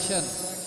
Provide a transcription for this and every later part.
谢谢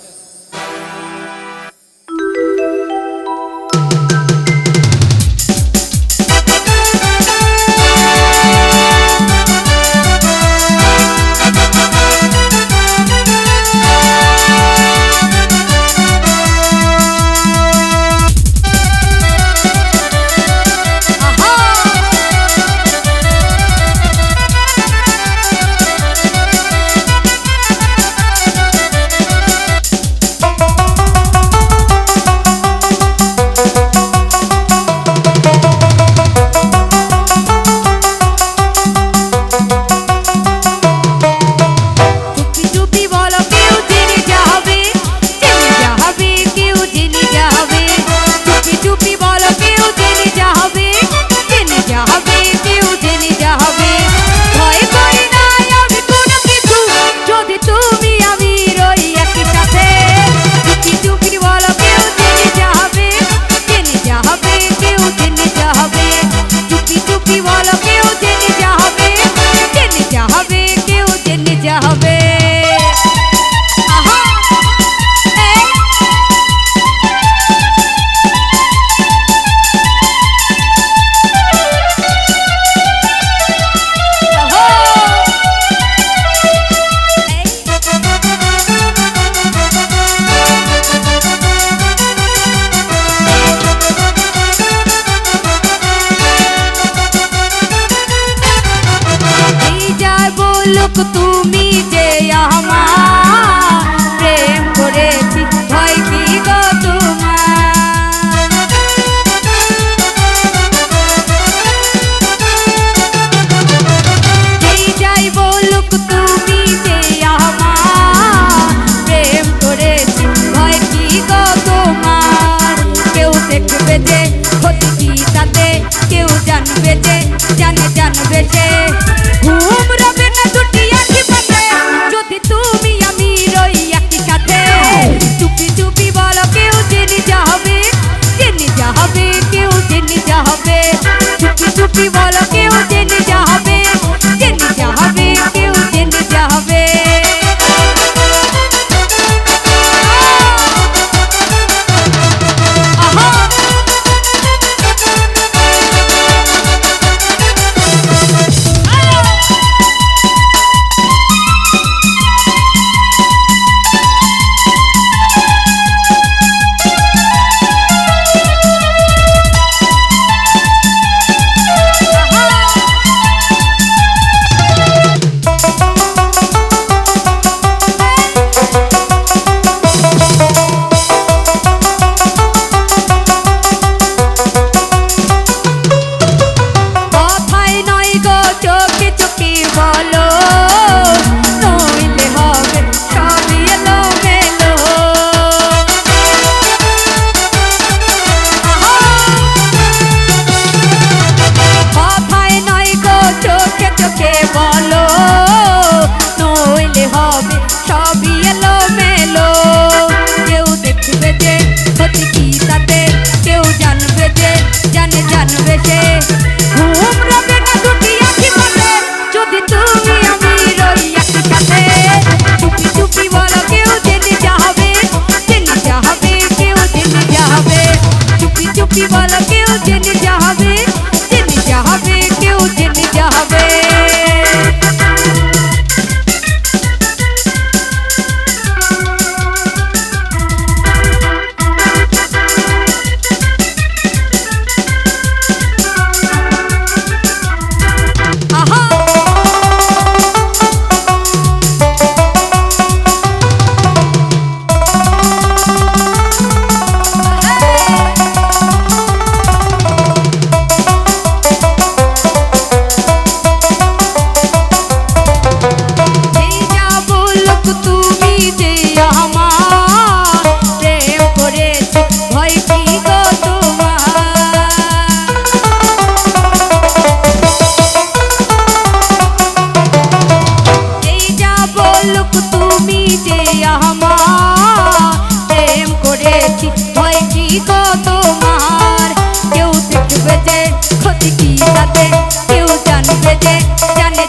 মুলুক তুমি যে আমার छुपी छुपी बोलो के उसे निजा কি বলো কেউ জেনে যাবে তুমি যে আমার প্রেম করেছি হয়েছি তো তোমার? কেউ দেখবে যে ক্ষতি কি তাতে জানে